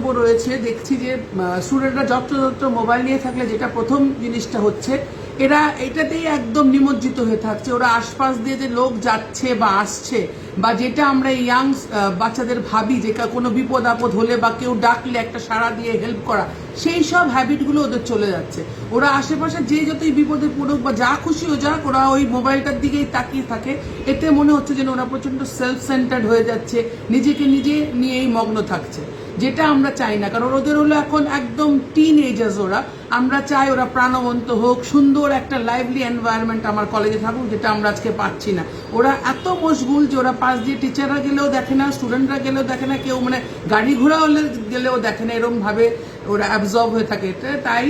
বক্তব্য রয়েছে, দেখছি যে স্টুডেন্টরা যত্রতত্র মোবাইল নিয়ে থাকলে যেটা প্রথম জিনিসটা হচ্ছে, এরা এটাতেই একদম নিমজ্জিত হয়ে থাকছে। ওরা আশপাশ দিয়ে যে লোক যাচ্ছে বা আসছে বা যেটা আমরা ইয়াং বাচ্চাদের ভাবি যে কোনো বিপদ আপদ হলে বা কেউ ডাকলে একটা সাড়া দিয়ে হেল্প করা, সেই সব হ্যাবিটগুলো ওদের চলে যাচ্ছে। ওরা আশেপাশে যে যতই বিপদে পড়ুক বা যা খুশি ও যাক, ওরা ওই মোবাইলটার দিকেই তাকিয়ে থাকে। এতে মনে হচ্ছে যেন ওরা প্রচণ্ড সেলফ সেন্টার্ড হয়ে যাচ্ছে, নিজেকে নিজে নিয়েই মগ্ন থাকছে। যেটা আমরা চাই না, কারণ ওদের হলো এখন একদম টিন এজার্স ওরা। আমরা চাই ওরা প্রাণবন্ত হোক, সুন্দর একটা লাইভলি এনভায়রনমেন্ট আমার কলেজে থাকুক, যেটা আমরা আজকে পাচ্ছি না। ওরা এত মশগুল যে ওরা পাশ দিয়ে টিচাররা গেলেও দেখে না স্টুডেন্টরা গেলেও দেখে না, কেউ মানে গাড়ি ঘোড়া হলে গেলেও দেখে না, এরমভাবে ওরা অ্যাবজর্ব হয়ে থাকে। তাই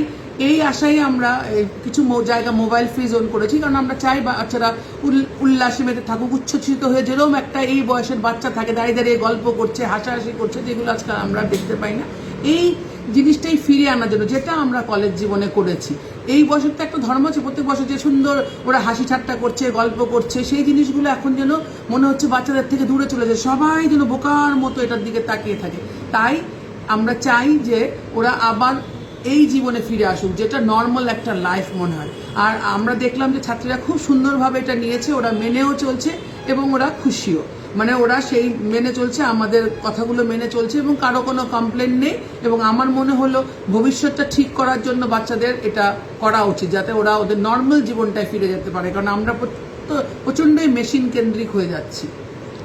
এই আশায় আমরা কিছু জায়গা মোবাইল ফ্রি জোন করেছি, কারণ আমরা চাই বাচ্চারা উল- উল্লাসে মেতে থাকুক, উচ্ছ্বসিত হয়ে যেরকম একটা এই বয়সের বাচ্চা থাকে, দাঁড়িয়ে দাঁড়িয়ে গল্প করছে, হাসাহাসি করছে, যেগুলো আজকাল আমরা দেখতে পাই না। এই জিনিসটাই ফিরিয়ে আনার জন্য, যেটা আমরা কলেজ জীবনে করেছি। এই বছর তো একটা ধর্ম আছে, প্রত্যেক বছর যে সুন্দর ওরা হাসি ঠাট্টা করছে, গল্প করছে, সেই জিনিসগুলো এখন যেন মনে হচ্ছে বাচ্চাদের থেকে দূরে চলে যায়, সবাই যেন বোকার মতো এটার দিকে তাকিয়ে থাকে। তাই আমরা চাই যে ওরা আবার এই জীবনে ফিরে আসুক, যেটা নর্মাল একটা লাইফ মনে হয়। আর আমরা দেখলাম যে ছাত্রীরা খুব সুন্দরভাবে এটা নিয়েছে, ওরা মেনেও চলছে এবং ওরা খুশিও। মানে ওরা সেই মেনে চলছে, আমাদের কথাগুলো মেনে চলছে এবং কারও কোনো কমপ্লেন নেই এবং আমার মনে হলো ভবিষ্যৎটা ঠিক করার জন্য বাচ্চাদের এটা করা উচিত, যাতে ওরা ওদের নর্মাল জীবনটায় ফিরে যেতে পারে। কারণ আমরা প্রচ- প্রচণ্ডই মেশিন কেন্দ্রিক হয়ে যাচ্ছি।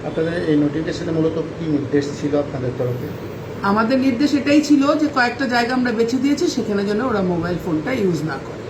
আপনাদের এই নোটিফিকেশনে মূলত কি নির্দেশ ছিল আপনাদের তরফে? আমাদের নির্দেশ এটাই ছিল যে কয়েকটা জায়গা আমরা বেছে দিয়েছি, সেখানে যেন ওরা মোবাইল ফোনটা ইউজ না করে।